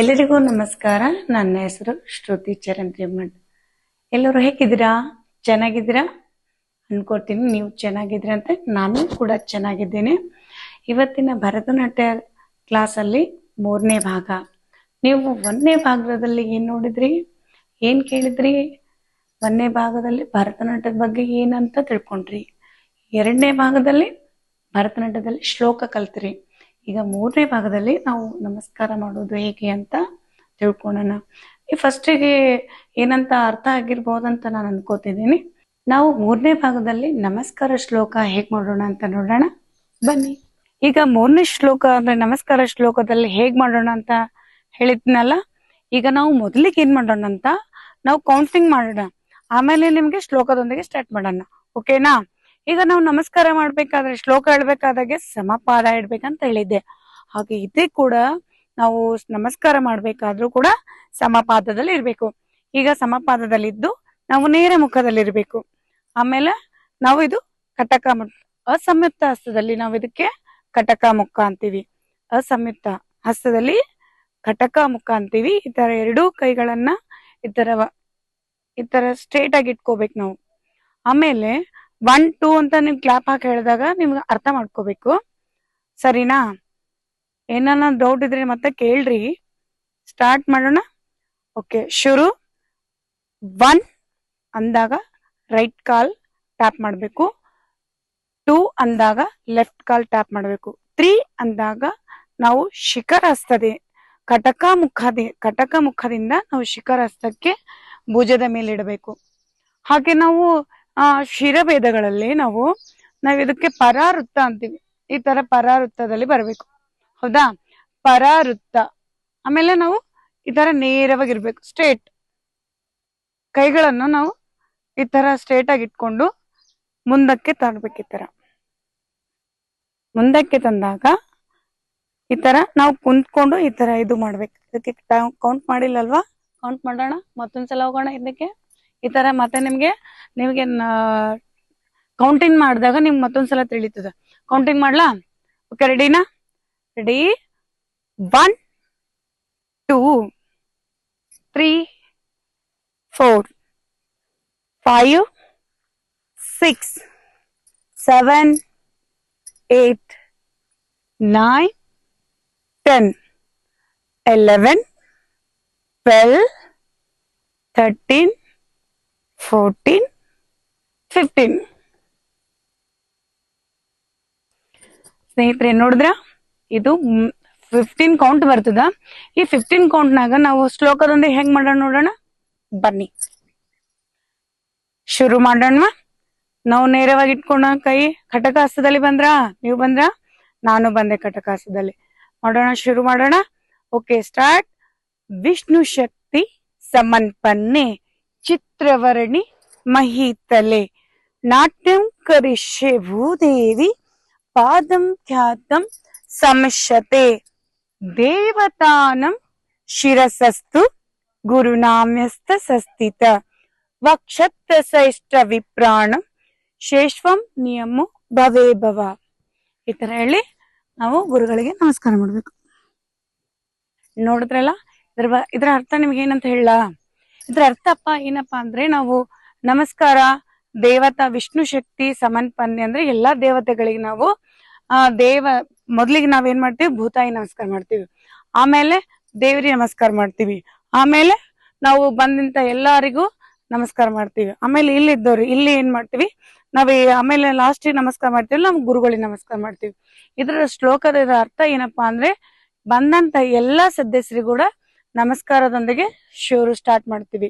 ಎಲ್ಲರಿಗೂ ನಮಸ್ಕಾರ. ನನ್ನ ಹೆಸರು ಶ್ರುತಿ ಚರಣ್ ತ್ರಿಮಠ್ ಎಲ್ಲರೂ ಹೇಗಿದ್ದೀರಾ? ಚೆನ್ನಾಗಿದ್ದೀರಾ? ಅನ್ಕೋತೀನಿ ನೀವು ಚೆನ್ನಾಗಿದ್ದೀರಾ ಅಂತ ನಾನು ಕೂಡ ಚೆನ್ನಾಗಿದ್ದೇನೆ. ಇವತ್ತಿನ ಭರತನಾಟ್ಯ ಕ್ಲಾಸಲ್ಲಿ ಮೂರನೇ ಭಾಗ. ನೀವು ಒಂದನೇ ಭಾಗದಲ್ಲಿ ಏನು ನೋಡಿದ್ರಿ? ಏನು ಕೇಳಿದ್ರಿ? ಒಂದನೇ ಭಾಗದಲ್ಲಿ ಭರತನಾಟ್ಯದ ಬಗ್ಗೆ ಏನಂತ ತಿಳ್ಕೊಂಡ್ರಿ. ಎರಡನೇ ಭಾಗದಲ್ಲಿ ಭರತನಾಟ್ಯದಲ್ಲಿ ಶ್ಲೋಕ ಕಲ್ತ್ರಿ. ಈಗ ಮೂರನೇ ಭಾಗದಲ್ಲಿ ನಾವು ನಮಸ್ಕಾರ ಮಾಡೋದು ಹೇಗೆ ಅಂತ ತಿಳ್ಕೊಳ್ಳೋಣ ಈ ಫಸ್ಟಿಗೆ ಏನಂತ ಅರ್ಥ ಆಗಿರ್ಬೋದಂತ ನಾನು ಅನ್ಕೋತಿದ್ದೀನಿ. ನಾವು ಮೂರನೇ ಭಾಗದಲ್ಲಿ ನಮಸ್ಕಾರ ಶ್ಲೋಕ ಹೇಗ್ ಮಾಡೋಣ ಅಂತ ನೋಡೋಣ. ಬನ್ನಿ. ಈಗ ಮೂರನೇ ಶ್ಲೋಕ ಅಂದ್ರೆ ನಮಸ್ಕಾರ ಶ್ಲೋಕದಲ್ಲಿ ಹೇಗ್ ಮಾಡೋಣ ಅಂತ ಹೇಳಿದ್ನಲ್ಲ, ಈಗ ನಾವು ಮೊದಲಿಗೆ ಏನ್ ಮಾಡೋಣ ಅಂತ ನಾವು ಕೌಂಟಿಂಗ್ ಮಾಡೋಣ. ಆಮೇಲೆ ನಿಮ್ಗೆ ಶ್ಲೋಕದೊಂದಿಗೆ ಸ್ಟಾರ್ಟ್ ಮಾಡೋಣ. ಓಕೆನಾ ಈಗ ನಾವು ನಮಸ್ಕಾರ ಮಾಡ್ಬೇಕಾದ್ರೆ, ಶ್ಲೋಕ ಹೇಳ್ಬೇಕಾದಾಗೆ ಸಮಪಾದ ಇಡ್ಬೇಕಂತ ಹೇಳಿದ್ದೆ. ಹಾಗೆ ಇದೇ ಕೂಡ ನಾವು ನಮಸ್ಕಾರ ಮಾಡ್ಬೇಕಾದ್ರೂ ಕೂಡ ಸಮಪಾದದಲ್ಲಿ ಇರ್ಬೇಕು. ಈಗ ಸಮಪಾದದಲ್ಲಿದ್ದು ನಾವು ನೇರ ಮುಖದಲ್ಲಿ ಇರ್ಬೇಕು ಆಮೇಲೆ ನಾವು ಇದು ಕಟಕ ಅಸಂಯುಕ್ತ ಹಸ್ತದಲ್ಲಿ ನಾವು ಇದಕ್ಕೆ ಕಟಕ ಮುಖ ಅಂತೀವಿ. ಅಸಂಯುಕ್ತ ಹಸ್ತದಲ್ಲಿ ಕಟಕ ಮುಖ ಅಂತೀವಿ. ಈ ತರ ಎರಡೂ ಕೈಗಳನ್ನ ಈ ತರ ಈ ತರ ಸ್ಟ್ರೇಟ್ ಆಗಿ ಇಟ್ಕೋಬೇಕು ನಾವು. ಆಮೇಲೆ ಒನ್ ಟೂ ಅಂತ ನೀವು ಕ್ಲಾಪ್ ಹಾಕಿ ಹೇಳಿದಾಗ ನಿಮ್ಗೆ ಅರ್ಥ ಮಾಡ್ಕೋಬೇಕು. ಸರಿನಾ? ಏನಾನ ಡೌಟ್ ಇದ್ರೆ ಮತ್ತೆ ಕೇಳ್ರಿ. ಸ್ಟಾರ್ಟ್ ಮಾಡೋಣ. ಓಕೆ ಶುರು. ಒನ್ ಅಂದಾಗ ರೈಟ್ ಕಾಲ್ ಟ್ಯಾಪ್ ಮಾಡಬೇಕು. ಟೂ ಅಂದಾಗ ಲೆಫ್ಟ್ ಕಾಲ್ ಟ್ಯಾಪ್ ಮಾಡಬೇಕು. ತ್ರೀ ಅಂದಾಗ ನಾವು ಶಿಖರ ಹಸ್ತದೆ, ಕಟಕ ಮುಖದ, ಕಟಕ ಮುಖದಿಂದ ನಾವು ಶಿಖರ ಹಸ್ತಕ್ಕೆ ಭುಜದ ಮೇಲೆ ಇಡಬೇಕು. ಹಾಗೆ ನಾವು ಆ ಶಿರಭೇದಗಳಲ್ಲಿ ನಾವು, ನಾವ್ ಇದಕ್ಕೆ ಪರಾವೃತ್ತ ಅಂತೀವಿ. ಈ ತರ ಪರಾವೃತ್ತದಲ್ಲಿ ಬರಬೇಕು. ಹೌದಾ? ಪರಾವೃತ್ತ. ಆಮೇಲೆ ನಾವು ಈ ತರ ನೇರವಾಗಿರ್ಬೇಕು. ಸ್ಟ್ರೇಟ್. ಕೈಗಳನ್ನು ನಾವು ಈ ತರ ಸ್ಟ್ರೇಟ್ ಆಗಿ ಇಟ್ಕೊಂಡು ಮುಂದಕ್ಕೆ ತರಬೇಕು ಈ ತರ. ಮುಂದಕ್ಕೆ ತಂದಾಗ ಈ ತರ ನಾವು ಕುಂತ್ಕೊಂಡು ಈ ತರ ಇದು ಮಾಡ್ಬೇಕು. ಇದಕ್ಕೆ ಕೌಂಟ್ ಮಾಡಿಲ್ಲಲ್ವಾ? ಕೌಂಟ್ ಮಾಡೋಣ. ಮತ್ತೊಂದ್ಸಲ ಹೋಗೋಣ ಇದಕ್ಕೆ. ಈ ತರ ಮತ್ತೆ ನಿಮ್ಗೆ ನಿಮ್ಗೆ ಕೌಂಟಿಂಗ್ ಮಾಡಿದಾಗ ನಿಮ್ಗೆ ಮತ್ತೊಂದ್ಸಲ ತಿಳಿತದ. ಕೌಂಟಿಂಗ್ ಮಾಡ್ಲಾ? ಓಕೆ ರೆಡಿನಾ ready one two three four five six seven eight nine ten eleven twelve thirteen fourteen fifteen ಸ್ನೇಹಿತರೆ, ನೋಡಿದ್ರ? ಇದು ಫಿಫ್ಟೀನ್ ಕೌಂಟ್ ಬರ್ತದ. ಈ ಫಿಫ್ಟೀನ್ ಕೌಂಟ್ನಾಗ ನಾವು ಶ್ಲೋಕದೊಂದಿಗೆ ಹೆಂಗ್ ಮಾಡೋಣ ನೋಡೋಣ? ಬನ್ನಿ. ಶುರು ಮಾಡೋಣ ನಾವು ನೇರವಾಗಿ ಇಟ್ಕೊಂಡ ಕೈ. ಕಟಕಾಸದಲ್ಲಿ ಬಂದ್ರ? ನೀವು ಬಂದ್ರ? ನಾನು ಬಂದೆ ಕಟಕಾಸದಲ್ಲಿ. ಮಾಡೋಣ, ಶುರು ಮಾಡೋಣ. Okay, start. ವಿಷ್ಣು ಶಕ್ತಿ ಸಮನ್ಪನ್ನೆ ಚಿತ್ರವರ್ಣಿ ಮಹೀತಲೆ ನಾಟ್ಯಂ ಕರಿಷ್ಯೆ ಭೂದೇವಿ ಪಾದಂ ಖ್ಯಾತಂ ಸಂಶತೆ ದೇವತಾನಂ ಶಿರಸಸ್ತು ಗುರುನಾಮ್ಯಸ್ತ ಸಸ್ಥಿತ ವಕ್ಷತ್ತ ಸೈಷ್ಟ ವಿಪ್ರಾಣಂ ಶೇಷ್ವಂ ನಿಯಮು ಭವೇ ಭವ ಈ ತರ ಹೇಳಿ ನಾವು ಗುರುಗಳಿಗೆ ನಮಸ್ಕಾರ ಮಾಡ್ಬೇಕು ನೋಡಿದ್ರಲ್ಲ ಇದ್ರ ಬ- ಇದ್ರ ಅರ್ಥ ನಿಮ್ಗೆ ಏನಂತ ಹೇಳ ಇದ್ರ ಅರ್ಥಪ್ಪ ಏನಪ್ಪಾ ಅಂದ್ರೆ ನಾವು ನಮಸ್ಕಾರ, ದೇವತಾ, ವಿಷ್ಣು ಶಕ್ತಿ, ಸಮನ್ಪನ್ನೆ ಅಂದ್ರೆ ಎಲ್ಲಾ ದೇವತೆಗಳಿಗೆ ನಾವು, ಆ, ದೇವ, ಮೊದ್ಲಿಗೆ ನಾವೇನ್ ಮಾಡ್ತೀವಿ? ಭೂತಾಯಿ ನಮಸ್ಕಾರ ಮಾಡ್ತೀವಿ. ಆಮೇಲೆ ದೇವರಿ ನಮಸ್ಕಾರ ಮಾಡ್ತೀವಿ. ಆಮೇಲೆ ನಾವು ಬಂದಂತ ಎಲ್ಲರಿಗೂ ನಮಸ್ಕಾರ ಮಾಡ್ತೀವಿ. ಆಮೇಲೆ ಇಲ್ಲಿದ್ದವ್ರು, ಇಲ್ಲಿ ಏನ್ ಮಾಡ್ತೀವಿ? ನಾವ್ ಆಮೇಲೆ ಲಾಸ್ಟ್ ನಮಸ್ಕಾರ ಮಾಡ್ತೀವಿ ನಮ್ ಗುರುಗಳಿಗೆ ನಮಸ್ಕಾರ ಮಾಡ್ತೀವಿ. ಇದರ ಶ್ಲೋಕದ ಅರ್ಥ ಏನಪ್ಪಾ ಅಂದ್ರೆ ಬಂದಂತ ಎಲ್ಲಾ ಸದಸ್ಯರಿಗೂ ಕೂಡ ನಮಸ್ಕಾರದೊಂದಿಗೆ ಶುರು ಸ್ಟಾರ್ಟ್ ಮಾಡ್ತೀವಿ.